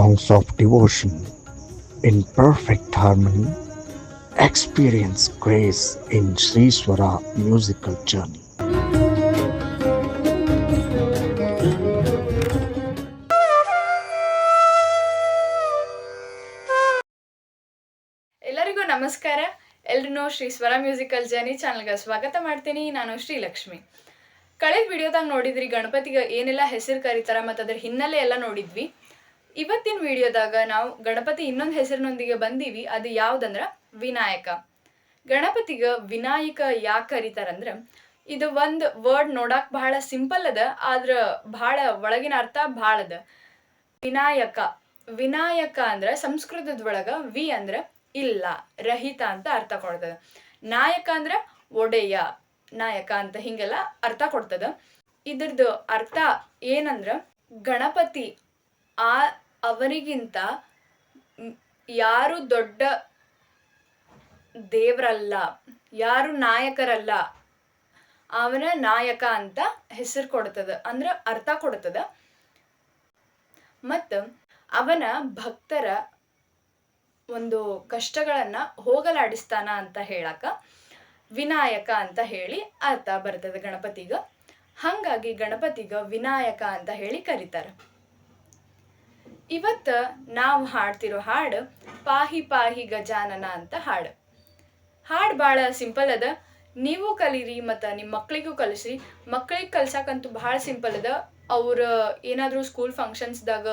songs of devotion in perfect harmony, experience grace in Sri Swara musical journey. ಎಲ್ಲರಿಗೂ ನಮಸ್ಕಾರ. ಎಲ್ರೂ ಶ್ರೀ ಸ್ವರ musical journey ಚಾನಲ್ಗೆ ಸ್ವಾಗತ ಮಾಡ್ತೀನಿ. ನಾನು ಶ್ರೀಲಕ್ಷ್ಮಿ ಕಳೆದ ವಿಡಿಯೋದಾಗ ನೋಡಿದ್ರಿ ಗಣಪತಿಗೆ ಏನೆಲ್ಲ ಹೆಸರು ಕರೀತಾರ ಮತ್ತು ಅದ್ರ ಹಿನ್ನೆಲೆ ಎಲ್ಲ ನೋಡಿದ್ವಿ. ಇವತ್ತಿನ ವಿಡಿಯೋದಾಗ ನಾವು ಗಣಪತಿ ಇನ್ನೊಂದು ಹೆಸರಿನೊಂದಿಗೆ ಬಂದೀವಿ. ಅದು ಯಾವ್ದಂದ್ರ ವಿನಾಯಕ. ಗಣಪತಿಗ ವಿನಾಯಕ ಯಾಕೆ ಕರೀತಾರಂದ್ರ ಇದು ಒಂದು ವರ್ಡ್ ನೋಡಕ್ ಬಹಳ ಸಿಂಪಲ್ ಅದ, ಆದ್ರ ಬಹಳ ಒಳಗಿನ ಅರ್ಥ ಬಹಳ ಅದ. ವಿನಾಯಕ. ವಿನಾಯಕ ಅಂದ್ರ ಸಂಸ್ಕೃತದ ಒಳಗ ವಿ ಅಂದ್ರ ಇಲ್ಲ, ರಹಿತ ಅಂತ ಅರ್ಥ ಕೊಡ್ತದ. ನಾಯಕ ಅಂದ್ರ ಒಡೆಯ, ನಾಯಕ ಅಂತ ಹಿಂಗೆಲ್ಲ ಅರ್ಥ ಕೊಡ್ತದ. ಇದ್ರದ್ದು ಅರ್ಥ ಏನಂದ್ರ ಗಣಪತಿ ಆ ಅವರಿಗಿಂತ ಯಾರು ದೊಡ್ಡ ದೇವರಲ್ಲ, ಯಾರು ನಾಯಕರಲ್ಲ, ಅವನ ನಾಯಕ ಅಂತ ಹೆಸರು ಕೊಡ್ತದ, ಅಂದ್ರ ಅರ್ಥ ಕೊಡ್ತದ. ಮತ್ತು ಅವನ ಭಕ್ತರ ಒಂದು ಕಷ್ಟಗಳನ್ನ ಹೋಗಲಾಡಿಸ್ತಾನ ಅಂತ ಹೇಳಕ ವಿನಾಯಕ ಅಂತ ಹೇಳಿ ಅರ್ಥ ಬರ್ತದೆ ಗಣಪತಿಗ. ಹಂಗಾಗಿ ಗಣಪತಿಗ ವಿನಾಯಕ ಅಂತ ಹೇಳಿ ಕರೀತಾರ. ಇವತ್ತ ನಾವು ಹಾಡ್ತಿರೋ ಹಾಡು ಪಾಹಿ ಪಾಹಿ ಗಜಾನನ ಅಂತ ಹಾಡು. ಹಾಡು ಭಾಳ ಸಿಂಪಲ್ ಅದ. ನೀವು ಕಲೀರಿ ಮತ್ತು ನಿಮ್ಮ ಮಕ್ಳಿಗೂ ಕಲಿಸ್ರಿ. ಮಕ್ಳಿಗೆ ಕಲ್ಸಕ್ಕಂತೂ ಭಾಳ ಸಿಂಪಲ್ ಅದ. ಅವ್ರ ಏನಾದರೂ ಸ್ಕೂಲ್ ಫಂಕ್ಷನ್ಸ್ದಾಗ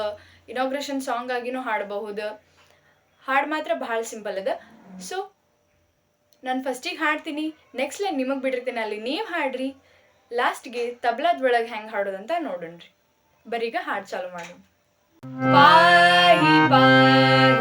ಇನಾಗ್ರೇಷನ್ ಸಾಂಗ್ ಆಗಿನೂ ಹಾಡಬಹುದು. ಹಾಡು ಮಾತ್ರ ಭಾಳ ಸಿಂಪಲ್ ಅದ. ಸೊ ನಾನು ಫಸ್ಟಿಗೆ ಹಾಡ್ತೀನಿ. ನೆಕ್ಸ್ಟ್ ಲೈನ್ ನಿಮಗೆ ಬಿಡಿರ್ತೀನಿ ಅಲ್ಲಿ ನೀವು ಹಾಡ್ರಿ. ಲಾಸ್ಟ್ಗೆ ತಬ್ಲಾದೊಳಗೆ ಹೆಂಗೆ ಹಾಡೋದಂತ ನೋಡೋಣ್ರಿ. ಬರೀಗ ಹಾಡು ಚಾಲು ಮಾಡಿ ಪಾಹಿ ಪಾಹಿ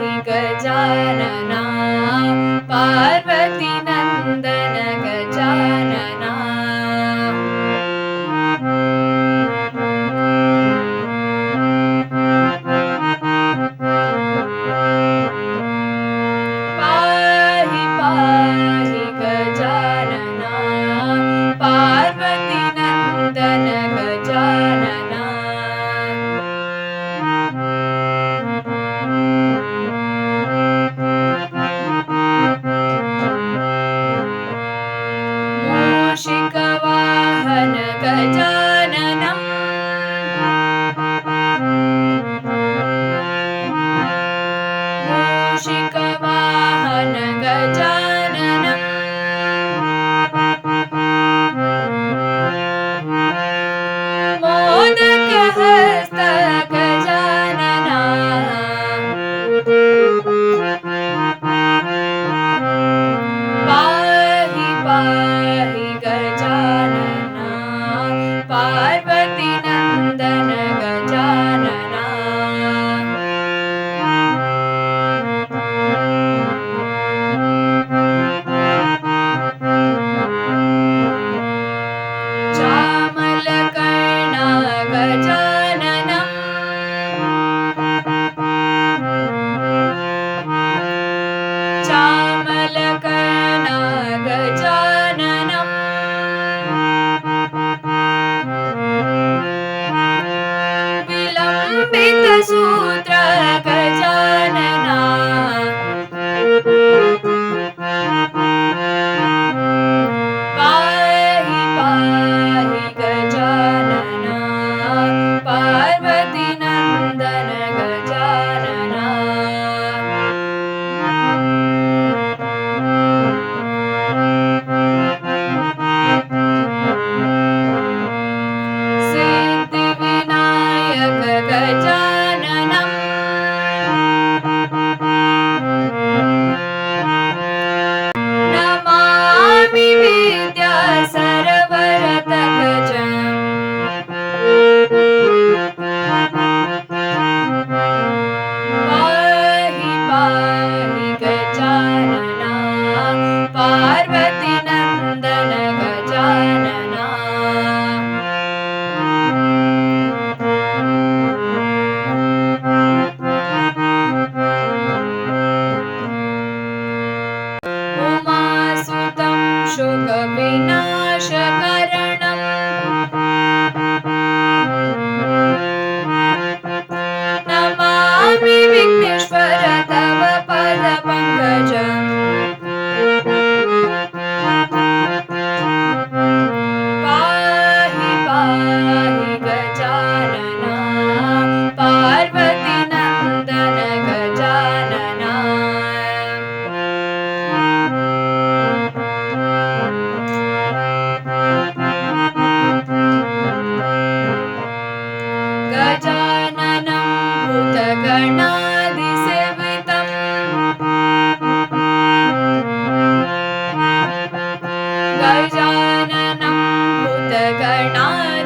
not.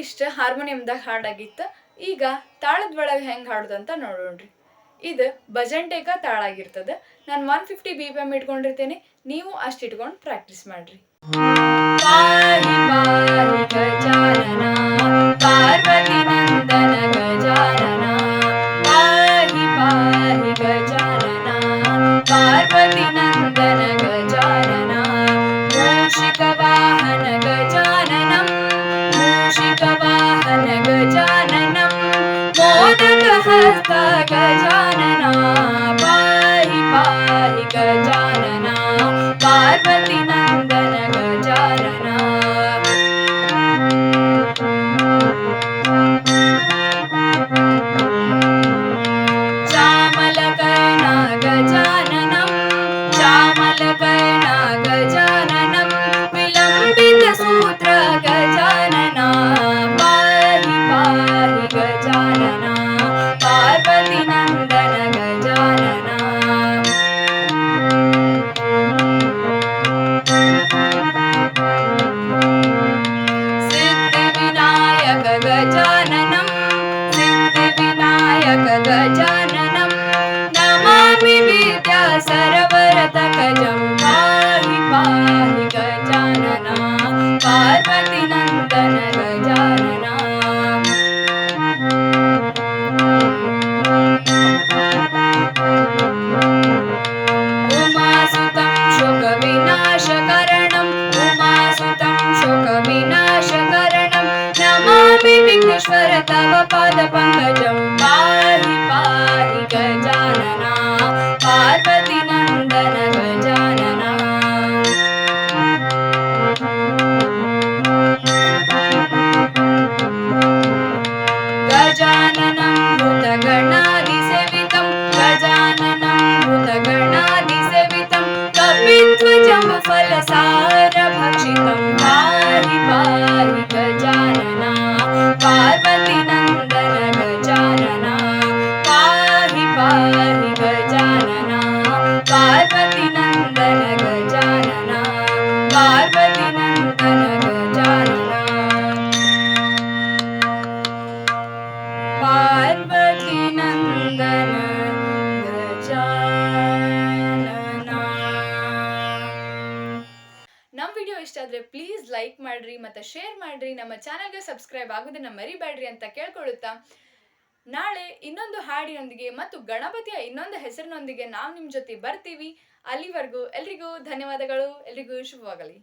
ಇದಿಷ್ಟ ಹಾರ್ಮೋನಿಯಂದಾಗ ಹಾಡಾಗಿತ್ತು. ಈಗ ತಾಳದ ಒಳಗೆ ಹೆಂಗೆ ಹಾಡೋದು ಅಂತ ನೋಡೋಣ್ರಿ. ಇದು ಭಜಂಟೇಕ ತಾಳ ಆಗಿರ್ತದೆ ನಾನು one fifty B P M ಇಟ್ಕೊಂಡಿರ್ತೇನೆ. ನೀವು ಅಷ್ಟು ಇಟ್ಕೊಂಡು ಪ್ರಾಕ್ಟೀಸ್ ಮಾಡ್ರಿ. حتى كجنة नमामि विघ्नेश्वर तव पादपङ्कजं पाहि पाहि गजानना पाहि गजानना पार्वतीनन्दन गजानना पार्वतीनन्दन गजानना ಪಾರ್ವತೀನಂದನ ಗಜಾನನ ನಮ್ಮ ವಿಡಿಯೋ ಇಷ್ಟ ಆದ್ರೆ ಪ್ಲೀಸ್ ಲೈಕ್ ಮಾಡ್ರಿ ಮತ್ತೆ ಶೇರ್ ಮಾಡ್ರಿ ನಮ್ಮ ಚಾನಲ್ಗೆ ಸಬ್ಸ್ಕ್ರೈಬ್ ಆಗೋದನ್ನ ಮರಿಬೇಡ್ರಿ ಅಂತ ಕೇಳ್ಕೊಳ್ಳುತ್ತಾ ನಾಳೆ ಇನ್ನೊಂದು ಹಾಡಿನೊಂದಿಗೆ ಮತ್ತು ಗಣಪತಿಯ ಇನ್ನೊಂದು ಹೆಸರಿನೊಂದಿಗೆ ನಾವು ನಿಮ್ಮ ಜೊತೆ ಬರ್ತೀವಿ. ಅಲ್ಲಿವರೆಗೂ ಎಲ್ರಿಗೂ ಧನ್ಯವಾದಗಳು. ಎಲ್ರಿಗೂ ಶುಭವಾಗಲಿ.